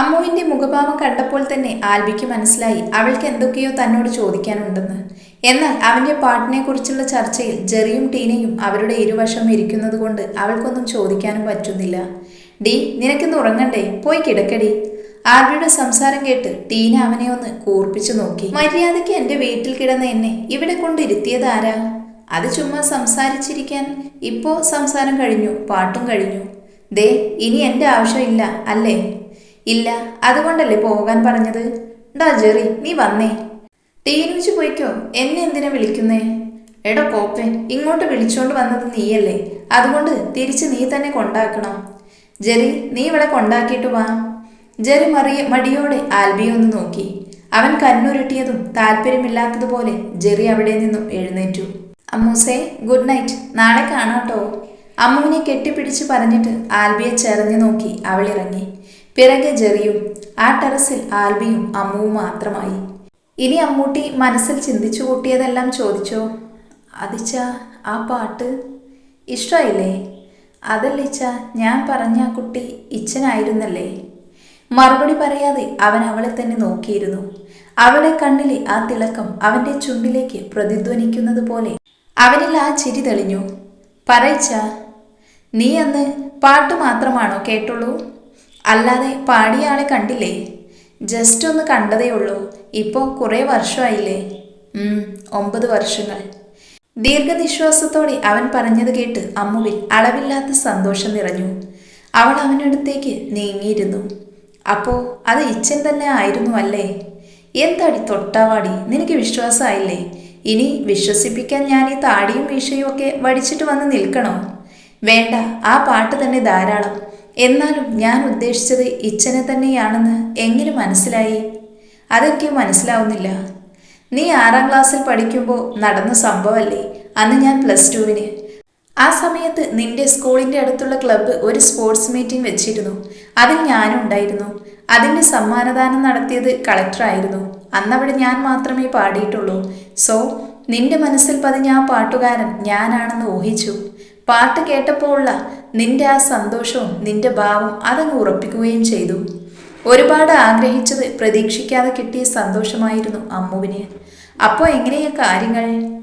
അമ്മുവിന്റെ മുഖഭാവം കണ്ടപ്പോൾ തന്നെ ആൽബിക്ക് മനസ്സിലായി അവൾക്ക് എന്തൊക്കെയോ തന്നോട് ചോദിക്കാനുണ്ടെന്ന്. എന്നാൽ അവന്റെ പാട്ടിനെ കുറിച്ചുള്ള ചർച്ചയിൽ ജെറിയും ടീനയും അവരുടെ ഇരുവശം ഇരിക്കുന്നത് കൊണ്ട് അവൾക്കൊന്നും ചോദിക്കാനും പറ്റുന്നില്ല. ഡി നിനക്കിന്ന് ഉറങ്ങണ്ടേ? പോയി കിടക്കടി. ആൽബിയുടെ സംസാരം കേട്ട് ടീന അവനെ ഒന്ന് കൂർപ്പിച്ചു നോക്കി. മര്യാദയ്ക്ക് എന്റെ വീട്ടിൽ കിടന്ന എന്നെ ഇവിടെ കൊണ്ടിരുത്തിയത് ആരാ? അത് ചുമ്മാ സംസാരിച്ചിരിക്കാൻ ഇപ്പോ സംസാരം കഴിഞ്ഞു പാട്ടും കഴിഞ്ഞു. ദേ ഇനി എന്റെ ആവശ്യമില്ല അല്ലേ? ഇല്ല അതുകൊണ്ടല്ലേ പോകാൻ പറഞ്ഞത്? ഡാ ജെറി നീ വന്നേ. ടീനുച്ച് പോയിക്കോ എന്നെ എന്തിനാ വിളിക്കുന്നേ? എടാ കോപ്പെ ഇങ്ങോട്ട് വിളിച്ചോണ്ട് വന്നത് നീയല്ലേ അതുകൊണ്ട് തിരിച്ച് നീ തന്നെ കൊണ്ടാക്കണം. ജെറി നീ ഇവിടെ കൊണ്ടാക്കിയിട്ട് വാ. ജെറി മറിയ മടിയോടെ ആൽബിയെ ഒന്ന് നോക്കി. അവൻ കണ്ണുരുട്ടിയതും താല്പര്യമില്ലാത്തതുപോലെ ജെറി അവിടെ നിന്നും എഴുന്നേറ്റു. അമ്മൂസേ ഗുഡ് നൈറ്റ്. നാളെ കാണാട്ടോ. അമ്മുവിനെ കെട്ടിപ്പിടിച്ച് പറഞ്ഞിട്ട് ആൽബിയെ ചെറിഞ്ഞു നോക്കി അവളിറങ്ങി. പിറകെ ജെറിയും ആ ടെറസിൽ ആൽബിയും അമ്മുവും മാത്രമായി. ഇനി അമ്മൂട്ടി മനസ്സിൽ ചിന്തിച്ചു കൂട്ടിയതെല്ലാം ചോദിച്ചോ? അതിച്ച ആ പാട്ട് ഇഷ്ടമായില്ലേ അതല്ലിച്ച ഞാൻ പറഞ്ഞ ആ കുട്ടി ഇച്ഛനായിരുന്നല്ലേ? മറുപടി പറയാതെ അവൻ അവളെ തന്നെ നോക്കിയിരുന്നു. അവളെ കണ്ണിലെ ആ തിളക്കം അവന്റെ ചുണ്ടിലേക്ക് പ്രതിധ്വനിക്കുന്നത് പോലെ അവനിൽ ആ ചിരി തെളിഞ്ഞു. പറയിച്ച നീ അന്ന് പാട്ട് മാത്രമാണോ കേട്ടുള്ളൂ? അല്ലാതെ പാടിയ ആളെ കണ്ടില്ലേ? ജസ്റ്റ് ഒന്ന് കണ്ടതേ ഉള്ളൂ. ഇപ്പോൾ കുറേ വർഷമായില്ലേ? ഒമ്പത് വർഷങ്ങൾ. ദീർഘനിശ്വാസത്തോടെ അവൻ പറഞ്ഞത് കേട്ട് അമ്മുവിൽ അളവില്ലാത്ത സന്തോഷം നിറഞ്ഞു. അവൾ അവനടുത്തേക്ക് നീങ്ങിയിരുന്നു. അപ്പോ അത് ഇച്ഛൻ തന്നെ ആയിരുന്നു അല്ലേ എന്താടി തൊട്ടാവാടി? നിനക്ക് വിശ്വാസമായില്ലേ? ഇനി വിശ്വസിപ്പിക്കാൻ ഞാൻ ഈ താടിയും മീശയും ഒക്കെ വടിച്ചിട്ട് വന്ന് നിൽക്കണോ? വേണ്ട ആ പാട്ട് തന്നെ ധാരാളം. എന്നാലും ഞാൻ ഉദ്ദേശിച്ചത് ഇച്ഛനെ തന്നെയാണെന്ന് എങ്ങനെ മനസ്സിലായി? അതൊക്കെ മനസ്സിലാവുന്നില്ല. നീ ആറാം ക്ലാസ്സിൽ പഠിക്കുമ്പോൾ നടന്ന സംഭവമല്ലേ അന്ന് ഞാൻ പ്ലസ് ടുവിന് ആ സമയത്ത് നിന്റെ സ്കൂളിന്റെ അടുത്തുള്ള ക്ലബ്ബ് ഒരു സ്പോർട്സ് മീറ്റിംഗ് വെച്ചിരുന്നു. അതിൽ ഞാനും ഉണ്ടായിരുന്നു. അതിന്റെ സമ്മാനദാനം നടത്തിയത് കളക്ടറായിരുന്നു അന്നവിടെ ഞാൻ മാത്രമേ പാടിയിട്ടുള്ളൂ. സോ നിന്റെ മനസ്സിൽ പതിഞ്ഞ ആ പാട്ടുകാരൻ ഞാനാണെന്ന് ഊഹിച്ചു. പാട്ട് കേട്ടപ്പോൾ ഉള്ള നിന്റെ ആ സന്തോഷവും നിന്റെ ഭാവം അതങ്ങ് ഉറപ്പിക്കുകയും ചെയ്തു. ഒരുപാട് ആഗ്രഹിച്ചത് പ്രതീക്ഷിക്കാതെ കിട്ടിയ സന്തോഷമായിരുന്നു അമ്മുവിന്. അപ്പോൾ എങ്ങനെയാ കാര്യങ്ങൾ?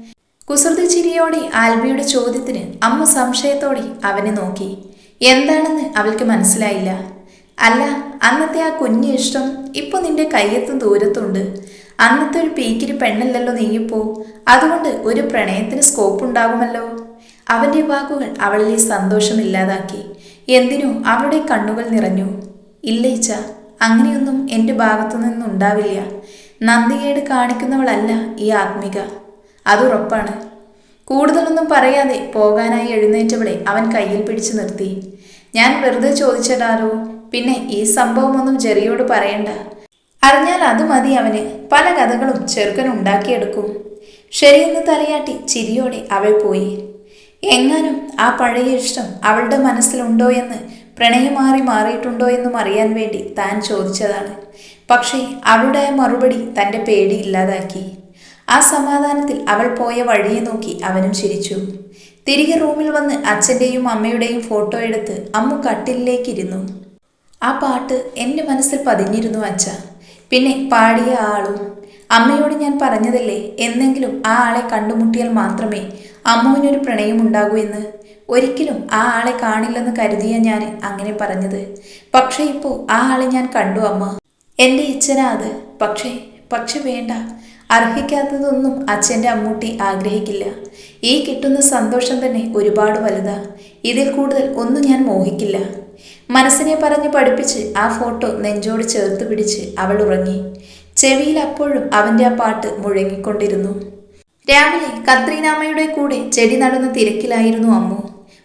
കുസൃതി ചിരിയോടെ ആൽബിയുടെ ചോദ്യത്തിന് അമ്മ സംശയത്തോടെ അവനെ നോക്കി. എന്താണെന്ന് അവൾക്ക് മനസ്സിലായില്ല. അല്ല അന്നത്തെ ആ കുഞ്ഞു ഇഷ്ടം ഇപ്പൊ നിന്റെ കയ്യെത്തും ദൂരത്തുണ്ട്. അന്നത്തെ ഒരു പീക്കിരി പെണ്ണല്ലല്ലോ നീയിപ്പോ. അതുകൊണ്ട് ഒരു പ്രണയത്തിന് സ്കോപ്പ് ഉണ്ടാകുമല്ലോ. അവന്റെ വാക്കുകൾ അവളിലെ സന്തോഷമില്ലാതാക്കി. എന്തിനോ അവളുടെ കണ്ണുകൾ നിറഞ്ഞു? ഇല്ലേച്ച അങ്ങനെയൊന്നും എന്റെ ഭാഗത്തു നിന്നുണ്ടാവില്ല. നന്ദികേട് കാണിക്കുന്നവളല്ല ഈ ആത്മിക. അതുറപ്പാണ് കൂടുതലൊന്നും പറയാതെ പോകാനായി എഴുന്നേറ്റവളെ അവൻ കയ്യിൽ പിടിച്ചു നിർത്തി. ഞാൻ വെറുതെ ചോദിച്ചിടാറോ പിന്നെ ഈ സംഭവമൊന്നും ജെറിയോട് പറയണ്ട. അറിഞ്ഞാൽ അത് മതി അവന്. പല കഥകളും ചെറുക്കൻ ഉണ്ടാക്കിയെടുക്കും. ശരിയെന്ന് തലയാട്ടി ചിരിയോടെ അവൾ പോയി. എങ്ങാനും ആ പഴയ ഇഷ്ടം അവളുടെ മനസ്സിലുണ്ടോ എന്ന് പ്രണയമാറി മാറിയിട്ടുണ്ടോ എന്നും അറിയാൻ വേണ്ടി താൻ ചോദിച്ചതാണ്. പക്ഷേ അവളുടെ മറുപടി തന്റെ പേടി ഇല്ലാതാക്കി. ആ സമാധാനത്തിൽ അവൾ പോയ വഴിയെ നോക്കി അവനും ചിരിച്ചു. തിരികെ റൂമിൽ വന്ന് അച്ഛന്റെയും അമ്മയുടെയും ഫോട്ടോ എടുത്ത് അമ്മു കട്ടിലിലേക്കിരുന്നു. ആ പാട്ട് എന്റെ മനസ്സിൽ പതിഞ്ഞിരുന്നു അച്ഛ. പിന്നെ പാടിയ ആളും അമ്മയോട് ഞാൻ പറഞ്ഞതല്ലേ? എന്നെങ്കിലും ആ ആളെ കണ്ടുമുട്ടിയാൽ മാത്രമേ അമ്മുവിനൊരു പ്രണയമുണ്ടാകൂ എന്ന്. ഒരിക്കലും ആ ആളെ കാണില്ലെന്ന് കരുതിയ ഞാൻ അങ്ങനെ പറഞ്ഞത്. പക്ഷേ ഇപ്പോൾ ആ ആളെ ഞാൻ കണ്ടു അമ്മ. എന്റെ ഇച്ഛനാ അത്. പക്ഷേ പക്ഷെ വേണ്ട. അർഹിക്കാത്തതൊന്നും അച്ഛന്റെ അമ്മൂട്ടി ആഗ്രഹിക്കില്ല. ഈ കിട്ടുന്ന സന്തോഷം തന്നെ ഒരുപാട് വലുതാ. ഇതിൽ കൂടുതൽ ഒന്നും ഞാൻ മോഹിക്കില്ല. മനസ്സിനെ പറഞ്ഞ് പഠിപ്പിച്ച് ആ ഫോട്ടോ നെഞ്ചോട് ചേർത്ത് പിടിച്ച് അവൾ ഉറങ്ങി. ചെവിയിൽ അപ്പോഴും അവന്റെ ആ പാട്ട് മുഴങ്ങിക്കൊണ്ടിരുന്നു. രാവിലെ കത്രീനാമ്മയുടെ കൂടെ ചെടി നടന്ന തിരക്കിലായിരുന്നു അമ്മു.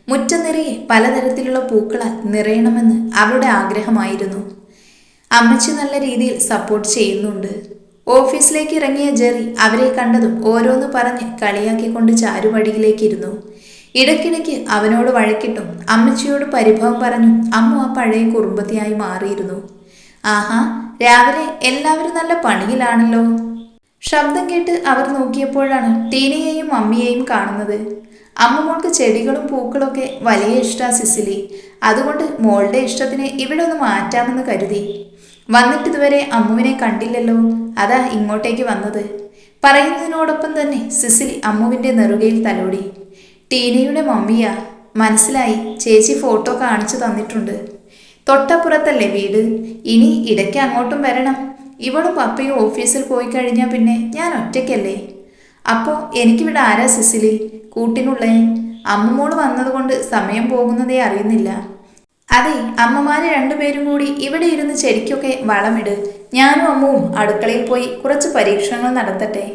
മുറ്റം നിറയെ പലതരത്തിലുള്ള പൂക്കളാൽ നിറയണമെന്ന് അവളുടെ ആഗ്രഹമായിരുന്നു. അമ്മച്ചി നല്ല രീതിയിൽ സപ്പോർട്ട് ചെയ്യുന്നുണ്ട്. ഓഫീസിലേക്ക് ഇറങ്ങിയ ജെറി അവരെ കണ്ടതും ഓരോന്ന് പറഞ്ഞ് കളിയാക്കിക്കൊണ്ട് ചാരുവടിയിലേക്കിരുന്നു ഇടയ്ക്കിടയ്ക്ക് അവനോട് വഴക്കിട്ടും അമ്മച്ചിയോട് പരിഭവം പറഞ്ഞു അമ്മു ആ പഴയ കുറുമ്പത്തിയായി മാറിയിരുന്നു. ആഹാ രാവിലെ എല്ലാവരും നല്ല പണിയിലാണല്ലോ. ശബ്ദം കേട്ട് അവർ നോക്കിയപ്പോഴാണ് ടീനയെയും അമ്മിയെയും കാണുന്നത്. അമ്മ മോൾക്ക് ചെടികളും പൂക്കളൊക്കെ വലിയ ഇഷ്ടാ സിസിലി. അതുകൊണ്ട് മോളുടെ ഇഷ്ടത്തിന് ഇവിടെ ഒന്ന് മാറ്റാമെന്ന് കരുതി. വന്നിട്ട് ഇതുവരെ അമ്മുവിനെ കണ്ടില്ലല്ലോ. അതാ ഇങ്ങോട്ടേക്ക് വന്നത്. പറയുന്നതിനോടൊപ്പം തന്നെ സിസിലി അമ്മുവിന്റെ നെറുകയിൽ തലോടി. ടീനയുടെ മമ്മിയാ മനസ്സിലായി. ചേച്ചി ഫോട്ടോ കാണിച്ചു തന്നിട്ടുണ്ട്. തൊട്ടപ്പുറത്തല്ലേ വീട്? ഇനി ഇടയ്ക്ക് അങ്ങോട്ടും വരണം. ഇവളും പപ്പയും ഓഫീസിൽ പോയി കഴിഞ്ഞാൽ പിന്നെ ഞാൻ ഒറ്റയ്ക്കല്ലേ? അപ്പോൾ എനിക്കിവിടെ ആരാ സിസിലി? കൂട്ടിനുള്ളേ? അമ്മമോൾ വന്നതുകൊണ്ട് സമയം പോകുന്നതേ അറിയുന്നില്ല. അതെ അമ്മമാര് രണ്ടുപേരും കൂടി ഇവിടെ ഇരുന്ന് ചെടിക്കൊക്കെ വളമിട്. ഞാനും അമ്മവും അടുക്കളയിൽ പോയി കുറച്ച് പരീക്ഷണങ്ങൾ നടത്തട്ടെ.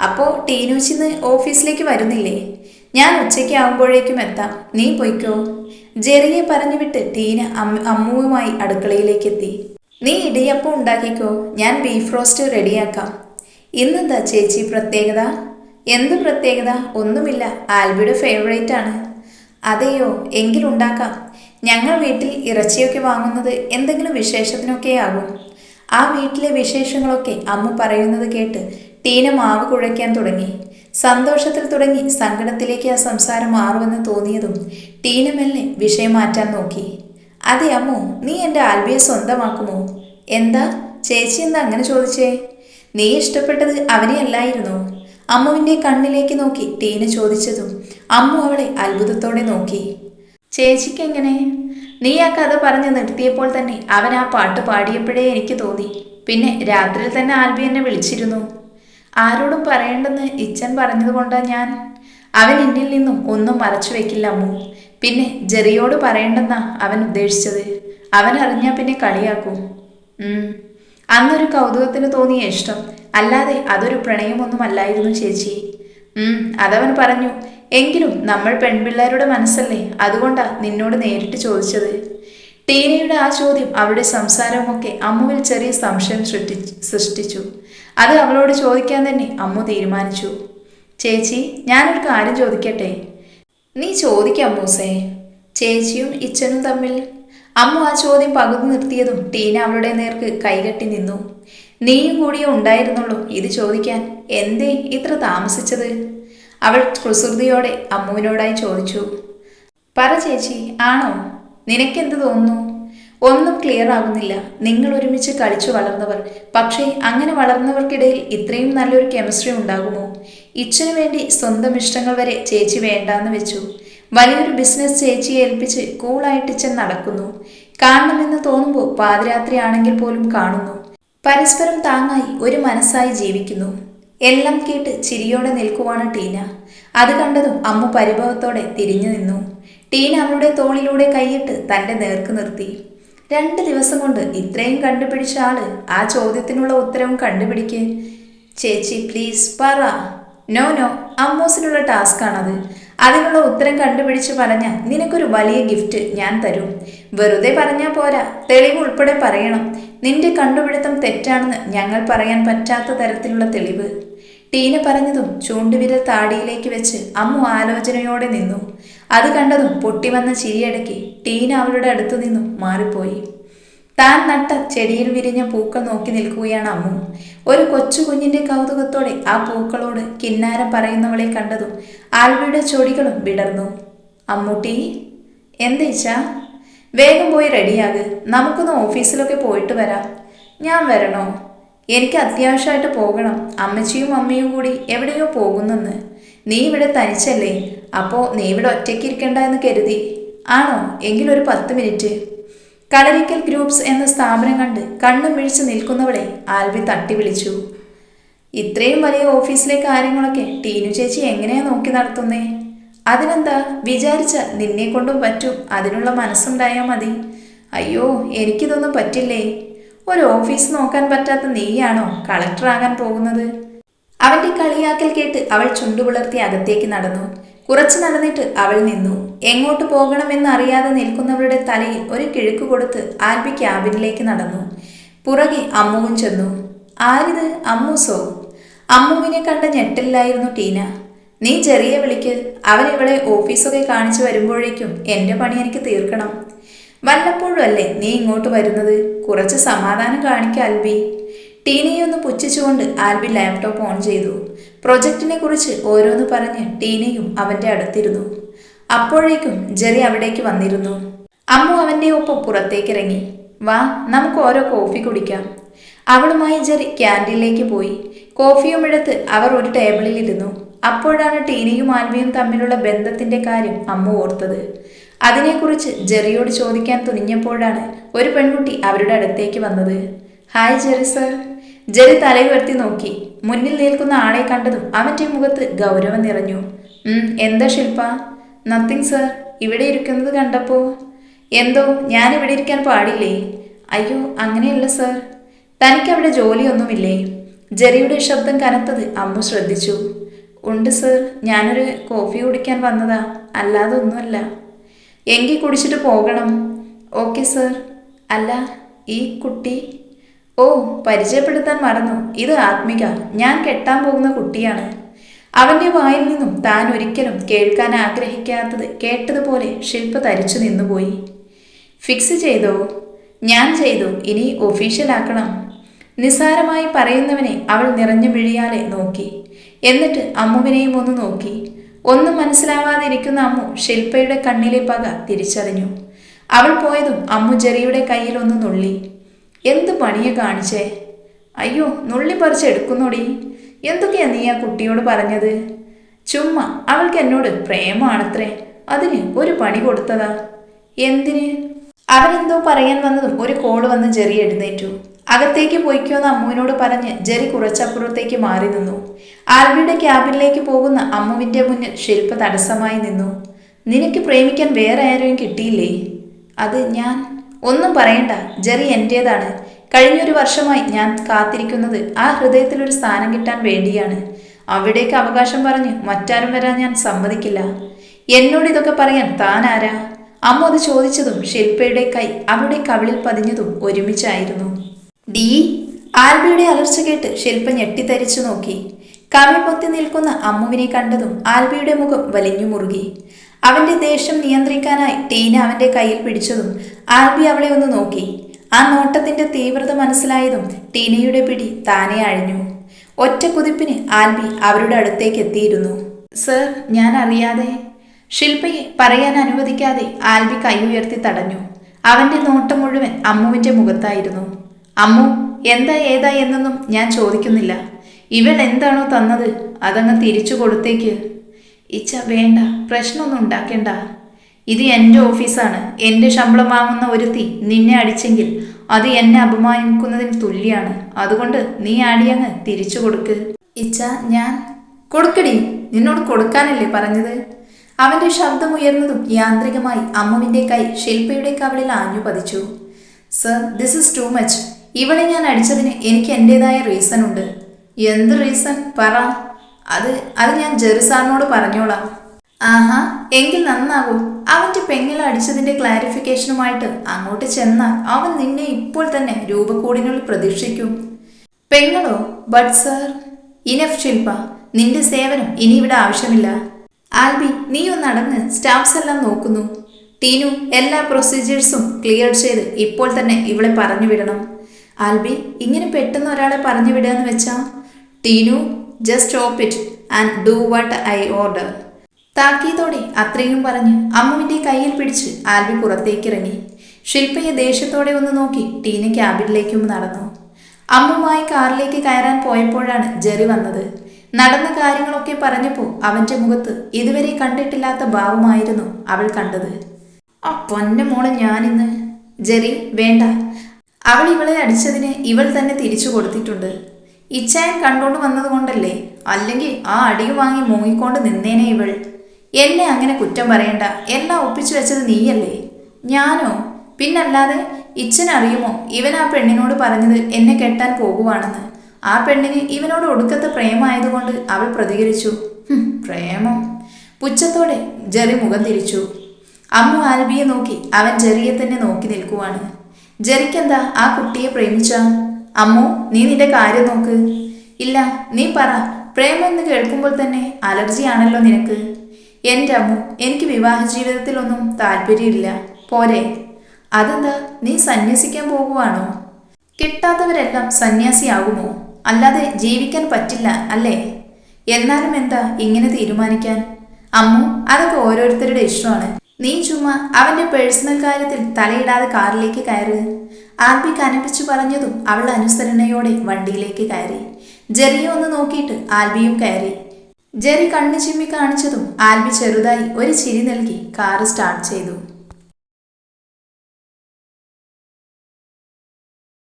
അപ്പോൾ ടീനൂച്ചിന്ന് ഓഫീസിലേക്ക് വരുന്നില്ലേ? ഞാൻ ഉച്ചയ്ക്ക് ആകുമ്പോഴേക്കും എത്താം. നീ പൊയ്ക്കോ. ജെറിയെ പറഞ്ഞുവിട്ട് ടീന അമ്മ അമ്മുവുമായി അടുക്കളയിലേക്ക് എത്തി നീ ഇടിയപ്പം ഉണ്ടാക്കിക്കോ. ഞാൻ ബീഫ് റോസ്റ്റ് റെഡിയാക്കാം. ഇന്നെന്താ ചേച്ചി പ്രത്യേകത? എന്ത് പ്രത്യേകത? ഒന്നുമില്ല. ആൽബിയുടെ ഫേവറേറ്റ് ആണ്. അതെയോ? എങ്കിലുണ്ടാക്കാം ഞങ്ങൾ വീട്ടിൽ ഇറച്ചിയൊക്കെ വാങ്ങുന്നത് എന്തെങ്കിലും വിശേഷത്തിനൊക്കെ ആകും. ആ വീട്ടിലെ വിശേഷങ്ങളൊക്കെ അമ്മ പറയുന്നത് കേട്ട് ടീന മാവ് കുഴയ്ക്കാൻ തുടങ്ങി. സന്തോഷത്തിൽ തുടങ്ങി സങ്കടത്തിലേക്ക് ആ സംസാരം മാറുമെന്ന് തോന്നിയതും ടീന മെല്ലെ വിഷയം മാറ്റാൻ നോക്കി. അതെ അമ്മു നീ എന്റെ ആൽബിയെ സ്വന്തമാക്കുമോ? എന്താ? ചേച്ചി എന്താ അങ്ങനെ ചോദിച്ചേ? നീ ഇഷ്ടപ്പെട്ടത് അവനെ അല്ലായിരുന്നോ? അമ്മുവിന്റെ കണ്ണിലേക്ക് നോക്കി ടീന ചോദിച്ചതും അമ്മു അവളെ അത്ഭുതത്തോടെ നോക്കി. ചേച്ചിക്ക് എങ്ങനെ നീ ആ കഥ പറഞ്ഞു നിർത്തിയപ്പോൾ തന്നെ അവൻ ആ പാട്ട് പാടിയപ്പോഴേ എനിക്ക് തോന്നി. പിന്നെ രാത്രിയിൽ തന്നെ ആൽബി എന്നെ വിളിച്ചിരുന്നു. ആരോടും പറയേണ്ടെന്ന് ഇച്ചൻ പറഞ്ഞതുകൊണ്ടാ ഞാൻ. അവൻ എന്നിൽ നിന്നും ഒന്നും മറച്ചു വെക്കില്ല അമ്മു. പിന്നെ ജെറിയോട് പറയണ്ടെന്നാ അവൻ ഉദ്ദേശിച്ചത്. അവൻ അറിഞ്ഞാൽ പിന്നെ കളിയാക്കും. അന്നൊരു കൗതുകത്തിന് തോന്നിയ ഇഷ്ടം. അല്ലാതെ അതൊരു പ്രണയമൊന്നും അല്ലായിരുന്നു ചേച്ചി അതവൻ പറഞ്ഞു എങ്കിലും നമ്മൾ പെൺപിള്ളേരുടെ മനസ്സല്ലേ? അതുകൊണ്ടാ നിന്നോട് നേരിട്ട് ചോദിച്ചത്. ടീനയുടെ ആ ചോദ്യം അവളുടെ സംസാരമൊക്കെ അമ്മുവിൽ ചെറിയ സംശയം സൃഷ്ടി സൃഷ്ടിച്ചു. അത് അവളോട് ചോദിക്കാൻ തന്നെ അമ്മു തീരുമാനിച്ചു. ചേച്ചി ഞാനൊരു കാര്യം ചോദിക്കട്ടെ? നീ ചോദിക്കാം മൂസേ ചേച്ചിയും ഇച്ചനും തമ്മിൽ. അമ്മ ആ ചോദ്യം പകുതി നിർത്തിയതും ടീന അവളുടെ നേർക്ക് കൈകെട്ടി നിന്നു. നീയും കൂടിയേ ഉണ്ടായിരുന്നുള്ളൂ ഇത് ചോദിക്കാൻ. എന്തേ ഇത്ര താമസിച്ചത്? അവൾ കുസൃതിയോടെ അമ്മുവിനോടായി ചോദിച്ചു. പറ ചേച്ചി ആണോ? നിനക്കെന്ത് തോന്നുന്നു? ഒന്നും ക്ലിയർ ആകുന്നില്ല നിങ്ങൾ ഒരുമിച്ച് കളിച്ചു വളർന്നവർ. പക്ഷേ അങ്ങനെ വളർന്നവർക്കിടയിൽ ഇത്രയും നല്ലൊരു കെമിസ്ട്രി ഉണ്ടാകുമോ? ഇച്ഛനു വേണ്ടി സ്വന്തം ഇഷ്ടങ്ങൾ വരെ ചേച്ചി വേണ്ടാന്ന് വെച്ചു. വലിയൊരു ബിസിനസ് ചേച്ചിയെ ഏൽപ്പിച്ച് കൂളായിട്ട് ഇച്ഛൻ നടക്കുന്നു. കാണണമെന്ന് തോന്നുമ്പോൾ പാതിരാത്രി ആണെങ്കിൽ പോലും കാണുന്നു. പരസ്പരം താങ്ങായി ഒരു മനസ്സായി ജീവിക്കുന്നു. എല്ലാം കേട്ട് ചിരിയോടെ നിൽക്കുവാണ് ടീന. അത് കണ്ടതും അമ്മ പരിഭവത്തോടെ തിരിഞ്ഞു നിന്നു. ടീന അവളുടെ തോളിലൂടെ കൈയിട്ട് തന്റെ നേർക്ക് നിർത്തി. രണ്ട് ദിവസം കൊണ്ട് ഇത്രയും കണ്ടുപിടിച്ച ആൾ ആ ചോദ്യത്തിനുള്ള ഉത്തരവും കണ്ടുപിടിക്കേ. ചേച്ചി പ്ലീസ് പറ. നോ നോ അമ്മോസിനുള്ള ടാസ്ക് ആണത്. അതിനുള്ള ഉത്തരം കണ്ടുപിടിച്ച് പറഞ്ഞ നിനക്കൊരു വലിയ ഗിഫ്റ്റ് ഞാൻ തരും. വെറുതെ പറഞ്ഞാൽ പോരാ. തെളിവ് ഉൾപ്പെടെ പറയണം. നിന്റെ കണ്ടുപിടുത്തം തെറ്റാണെന്ന് ഞങ്ങൾ പറയാൻ പറ്റാത്ത തരത്തിലുള്ള തെളിവ്. ടീന പറഞ്ഞതും ചൂണ്ടുവിരൽ താടിയിലേക്ക് വെച്ച് അമ്മു ആലോചനയോടെ നിന്നു. അത് കണ്ടതും പൊട്ടി വന്ന ചിരിയടക്കി ടീന അവളുടെ അടുത്തു നിന്നും മാറിപ്പോയി. താൻ നട്ട ചെടിയിൽ വിരിഞ്ഞ പൂക്കൾ നോക്കി നിൽക്കുകയാണ് അമ്മു. ഒരു കൊച്ചു കുഞ്ഞിന്റെ കൗതുകത്തോടെ ആ പൂക്കളോട് കിന്നാരം പറയുന്നവളെ കണ്ടതും ആൽവിയുടെ ചൊടികളും വിടർന്നു. അമ്മൂട്ടി എന്തേച്ചാ വേഗം പോയി റെഡിയാക്. നമുക്കൊന്ന് ഓഫീസിലൊക്കെ പോയിട്ട് വരാം. ഞാൻ വരണോ? എനിക്ക് അത്യാവശ്യമായിട്ട് പോകണം. അമ്മച്ചിയും അമ്മയും കൂടി എവിടെയോ പോകുന്നെന്ന്. നീ ഇവിടെ തനിച്ചല്ലേ? അപ്പോൾ നീ ഇവിടെ ഒറ്റയ്ക്ക് ഇരിക്കണ്ട എന്ന് കരുതി. ആണോ? എങ്കിലൊരു പത്ത് മിനിറ്റ്. കളരിക്കൽ ഗ്രൂപ്പ്സ് എന്ന സ്ഥാപനം കണ്ട് കണ്ണും മിഴിച്ച് നിൽക്കുന്നവളെ ആൽവി തട്ടി വിളിച്ചു. ഇത്രയും വലിയ ഓഫീസിലെ കാര്യങ്ങളൊക്കെ ടീനു ചേച്ചി എങ്ങനെയാ നോക്കി നടത്തുന്നേ? അതിനെന്താ? വിചാരിച്ച നിന്നെ കൊണ്ടും പറ്റും. അതിനുള്ള മനസ്സുണ്ടായാൽ മതി. അയ്യോ എനിക്കിതൊന്നും പറ്റില്ലേ? ഒരു ഓഫീസ് നോക്കാൻ പറ്റാത്ത നീയാണോ കളക്ടറാകാൻ പോകുന്നത്? അവന്റെ കളിയാക്കൽ കേട്ട് അവൾ ചുണ്ടുപുളർത്തി അകത്തേക്ക് നടന്നു. കുറച്ചു നടന്നിട്ട് അവൾ നിന്നു. എങ്ങോട്ട് പോകണമെന്ന് അറിയാതെ നിൽക്കുന്നവരുടെ തലയിൽ ഒരു കിഴുക്ക് കൊടുത്ത് ആൽബി ക്യാബിനിലേക്ക് നടന്നു. പുറകെ അമ്മുവും ചെന്നു. ആരിത്? അമ്മൂസോ? അമ്മുവിനെ കണ്ട ഞെട്ടില്ലായിരുന്നു ടീന. നീ ചെറിയ വിളിക്ക്. അവൻ ഇവളെ ഓഫീസൊക്കെ കാണിച്ചു വരുമ്പോഴേക്കും എന്റെ പണി എനിക്ക് തീർക്കണം. വല്ലപ്പോഴും അല്ലേ നീ ഇങ്ങോട്ട് വരുന്നത്? കുറച്ച് സമാധാനം കാണിക്ക ആൽബി. ടീനയെ ഒന്ന് പുച്ഛിച്ചുകൊണ്ട് ആൽബി ലാപ്ടോപ്പ് ഓൺ ചെയ്തു. പ്രൊജക്റ്റിനെ കുറിച്ച് ഓരോന്ന് പറഞ്ഞ് ടീനയും അവന്റെ അടുത്തിരുന്നു. അപ്പോഴേക്കും ജെറി അവിടേക്ക് വന്നിരുന്നു. അമ്മു അവന്റെ ഒപ്പം പുറത്തേക്കിറങ്ങി. വാ നമുക്ക് ഓരോ കോഫി കുടിക്കാം. അവളുമായി ജെറി ക്യാന്റീനിലേക്ക് പോയി. കോഫിയും എടുത്ത് അവർ ഒരു ടേബിളിൽ ഇരുന്നു അപ്പോഴാണ് ടീനയും ആൽബിയും തമ്മിലുള്ള ബന്ധത്തിന്റെ കാര്യം അമ്മ ഓർത്തത്. അതിനെക്കുറിച്ച് ജെറിയോട് ചോദിക്കാൻ തുനിഞ്ഞപ്പോഴാണ് ഒരു പെൺകുട്ടി അവരുടെ അടുത്തേക്ക് വന്നത്. Hi Jerry sir. ജെറി തലയുയർത്തി നോക്കി. മുന്നിൽ നിൽക്കുന്ന ആളെ കണ്ടതും അവന്റെ മുഖത്ത് ഗൗരവം നിറഞ്ഞു. "ഉം, എന്താ ശില്പ? നത്തിങ് സർ ഇവിടെ ഇരിക്കുന്നത് കണ്ടപ്പോ? എന്തോ ഞാൻ ഇവിടെ ഇരിക്കാൻ പാടില്ലേ? അയ്യോ അങ്ങനെയല്ല സർ തനിക്ക് അവിടെ ജോലിയൊന്നുമില്ലേ? ജെറിയുടെ ശബ്ദം കനത്തത് അമ്മു ശ്രദ്ധിച്ചു. ഉണ്ട് സർ ഞാനൊരു കോഫി കുടിക്കാൻ വന്നതാ. അല്ലാതെ ഒന്നുമല്ല. എങ്കിൽ കുടിച്ചിട്ട് പോകണം. ഓക്കെ സർ അല്ല ഈ കുട്ടി ഓ പരിചയപ്പെടുത്താൻ മറന്നു. ഇത് ആത്മിക. ഞാൻ കെട്ടാൻ പോകുന്ന കുട്ടിയാണ്. അവന്റെ വായിൽ നിന്നും താൻ ഒരിക്കലും കേൾക്കാൻ ആഗ്രഹിക്കാത്തത് കേട്ടതുപോലെ ശില്പ തരിച്ചു നിന്നുപോയി. ഫിക്സ് ചെയ്തോ? ഞാൻ ചെയ്തു. ഇനി ഒഫീഷ്യലാക്കണം നിസ്സാരമായി പറയുന്നവനെ അവൾ നിറഞ്ഞു വിഴിയാലെ നോക്കി. എന്നിട്ട് അമ്മുവിനെയും ഒന്ന് നോക്കി. ഒന്നും മനസ്സിലാവാതിരിക്കുന്ന അമ്മു ശില്പയുടെ കണ്ണിലെ പക തിരിച്ചറിഞ്ഞു. അവൾ പോയതും അമ്മു ജെറിയുടെ കയ്യിൽ ഒന്ന് നുള്ളി. എന്ത് പണിയെ കാണിച്ചേ? അയ്യോ നുള്ളി പറിച്ചെടുക്കുന്നോടി എന്തൊക്കെയാ നീ ആ കുട്ടിയോട് പറഞ്ഞത്? ചുമ്മാ അവൾക്ക് എന്നോട് പ്രേമാണത്രേ. അതിന് ഒരു പണി കൊടുത്തതാ. എന്തിന്? അവനെന്തോ പറയാൻ വന്നതും ഒരു കോൾ വന്ന് ജെറി എഴുന്നേറ്റു. അകത്തേക്ക് പോയിക്കോന്ന് അമ്മുവിനോട് പറഞ്ഞ് ജെറി കുറച്ചപ്പുറത്തേക്ക് മാറി നിന്നു. ആൽബിയുടെ ക്യാബിനിലേക്ക് പോകുന്ന അമ്മുവിന്റെ മുന്നിൽ ശില്പ തടസ്സമായി നിന്നു. നിനക്ക് പ്രേമിക്കാൻ വേറെ ആരെയും കിട്ടിയില്ലേ? അത് ഞാൻ. ഒന്നും പറയണ്ട ജെറി എന്റേതാണ്. കഴിഞ്ഞൊരു വർഷമായി ഞാൻ കാത്തിരിക്കുന്നത് ആ ഹൃദയത്തിൽ ഒരു സ്ഥാനം കിട്ടാൻ വേണ്ടിയാണ്. അവിടേക്ക് അവകാശം പറഞ്ഞ് മറ്റാരും വരാൻ ഞാൻ സമ്മതിക്കില്ല. എന്നോട് ഇതൊക്കെ പറയാൻ താൻ ആരാ? അമ്മ അത് ചോദിച്ചതും ശില്പയുടെ കൈ അവളുടെ കവിളിൽ പതിഞ്ഞതും ഒരുമിച്ചായിരുന്നു. ഡി ആൽബിയുടെ അലർച്ച കേട്ട് ശില്പ ഞെട്ടിത്തരിച്ചു നോക്കി. കവിൾ പൊത്തി നിൽക്കുന്ന അമ്മുവിനെ കണ്ടതും ആൽബിയുടെ മുഖം വലിഞ്ഞു മുറുകി. അവന്റെ ദേഷ്യം നിയന്ത്രിക്കാനായി ടീന അവന്റെ കയ്യിൽ പിടിച്ചതും ആൽബി അവളെ ഒന്ന് നോക്കി. ആ നോട്ടത്തിന്റെ തീവ്രത മനസ്സിലായതും ടീനയുടെ പിടി താനെ അഴിഞ്ഞു. ഒറ്റ കുതിപ്പിന് ആൽബി അവരുടെ അടുത്തേക്ക് എത്തിയിരുന്നു. സർ ഞാൻ അറിയാതെ. ശില്പയെ പറയാൻ അനുവദിക്കാതെ ആൽബി കൈ ഉയർത്തി തടഞ്ഞു. അവന്റെ നോട്ടം മുഴുവൻ അമ്മുവിന്റെ മുഖത്തായിരുന്നു. അമ്മു എന്താ ഏതാ എന്നൊന്നും ഞാൻ ചോദിക്കുന്നില്ല. ഇവൾ എന്താണോ തന്നത് അതങ്ങ് തിരിച്ചു കൊടുത്തേക്ക്. ഇച്ച വേണ്ട പ്രശ്നമൊന്നും ഉണ്ടാക്കേണ്ട. ഇത് എന്റെ ഓഫീസാണ്. എന്റെ ശമ്പളം വാങ്ങുന്ന ഒരുത്തി നിന്നെ അടിച്ചെങ്കിൽ അത് എന്നെ അപമാനിക്കുന്നതിന് തുല്യാണ്. അതുകൊണ്ട് നീ ആടിയങ്ങ് തിരിച്ചു കൊടുക്ക്. ഇച്ച ഞാൻ കൊടുക്കടി. നിന്നോട് കൊടുക്കാനല്ലേ പറഞ്ഞത്? ശബ്ദം ഉയർന്നതും യാന്ത്രികമായി അമ്മുവിന്റെ കൈ ശില്പയുടെ കവളിൽ ആഞ്ഞു പതിച്ചു. Sir this is too much ഇവളെ ഞാൻ അടിച്ചതിന് എനിക്ക് എന്റെതായ റീസൺ ഉണ്ട്. എന്ത് റീസൺ പറ. അത് അത് ഞാൻ ജെറുസാറിനോട് പറഞ്ഞോളാം. ആഹാ എങ്കിൽ നന്നാകും. അവന്റെ പെങ്ങിൽ അടിച്ചതിന്റെ ക്ലാരിഫിക്കേഷനുമായിട്ട് അങ്ങോട്ട് ചെന്നാൽ അവൻ നിന്നെ ഇപ്പോൾ തന്നെ രൂപക്കൂടിനുള്ളിൽ പ്രതീക്ഷിക്കും. പെങ്ങളോ ബട്ട് സർ ഇനഫ് ശില്പ നിന്റെ സേവനം ഇനി ഇവിടെ ആവശ്യമില്ല. ആൽബി നീ ഒന്ന് നടന്ന് സ്റ്റാഫ്സ് എല്ലാം നോക്കുന്നു. ടീനു എല്ലാ പ്രൊസീജിയേഴ്സും ക്ലിയർ ചെയ്ത് ഇപ്പോൾ തന്നെ ഇവളെ പറഞ്ഞു വിടണം ആൽബി ഇങ്ങനെ പെട്ടെന്ന് ഒരാളെ പറഞ്ഞു വിടുക എന്ന് വെച്ചാ? Teenu just stop it and do what I order താക്കീതോടെ അത്രയും പറഞ്ഞ് അമ്മുവിന്റെ കയ്യിൽ പിടിച്ച് ആൽബി പുറത്തേക്കിറങ്ങി. ശില്പയെ ദേഷ്യത്തോടെ ഒന്ന് നോക്കി ടീന ക്യാബിനിലേക്കും നടന്നു. അമ്മുമായി കാറിലേക്ക് കയറാൻ പോയപ്പോഴാണ് ജെറി വന്നത്. നടന്ന കാര്യങ്ങളൊക്കെ പറഞ്ഞപ്പോൾ അവന്റെ മുഖത്ത് ഇതുവരെ കണ്ടിട്ടില്ലാത്ത ഭാവമായിരുന്നു അവൾ കണ്ടത്. ആ പൊന്നെ മോളെ ഞാനിന്ന് ജെറി വേണ്ട. അവൾ ഇവളെ അടിച്ചതിന് ഇവൾ തന്നെ തിരിച്ചു കൊടുത്തിട്ടുണ്ട്. ഇച്ചായൻ കണ്ടോണ്ട് വന്നതുകൊണ്ടല്ലേ അല്ലെങ്കിൽ ആ അടിയും വാങ്ങി മൂങ്ങിക്കൊണ്ട് നിന്നേനെ ഇവൾ. എന്നെ അങ്ങനെ കുറ്റം പറയണ്ട. എല്ലാം ഒപ്പിച്ചു വെച്ചത് നീയല്ലേ? ഞാനോ? പിന്നല്ലാതെ ഇച്ചനറിയുമോ ഇവൻ ആ പെണ്ണിനോട് പറഞ്ഞത് എന്നെ കെട്ടാൻ പോകുവാണെന്ന്? ആ പെണ്ണിന് ഇവനോട് ഒടുക്കത്തെ പ്രേമായതുകൊണ്ട് അവൾ പ്രതികരിച്ചു. പ്രേമം. പുച്ഛത്തോടെ ജെറി മുഖം തിരിച്ചു. അമ്മു ആൽബിയെ നോക്കി അവൻ ജെറിയെ തന്നെ നോക്കി നിൽക്കുവാണ്. ജെറിക്കെന്താ ആ കുട്ടിയെ പ്രേമിച്ച? അമ്മു നീ നിന്റെ കാര്യം നോക്ക്. ഇല്ല നീ പറ. പ്രേമം എന്ന് കേൾക്കുമ്പോൾ തന്നെ അലർജിയാണല്ലോ നിനക്ക്. എന്റെ അമ്മു എനിക്ക് വിവാഹ ജീവിതത്തിലൊന്നും താല്പര്യമില്ല. പോരെ. അതെന്താ നീ സന്യസിക്കാൻ പോകുവാണോ? കിട്ടാത്തവരെല്ലാം സന്യാസിയാകുമോ? അല്ലാതെ ജീവിക്കാൻ പറ്റില്ല അല്ലേ? എന്നാലും എന്താ ഇങ്ങനെ തീരുമാനിക്കാൻ? അമ്മു അതൊക്കെ ഓരോരുത്തരുടെ ഇഷ്ടമാണ്. നീ ചുമ്മാ അവന്റെ പേഴ്സണൽ കാര്യത്തിൽ തലയിടാതെ കാറിലേക്ക് കയറ്. ആൽബി കനപ്പിച്ചു പറഞ്ഞതും അവൾ അനുസരണയോടെ വണ്ടിയിലേക്ക് കയറി. ജെറിയെ ഒന്ന് നോക്കിയിട്ട് ആൽബിയും കയറി. ജെറി കണ്ണു ചിമ്മി കാണിച്ചതും ആൽബി ചെറുതായി ഒരു ചിരി നൽകി കാറ് സ്റ്റാർട്ട് ചെയ്തു.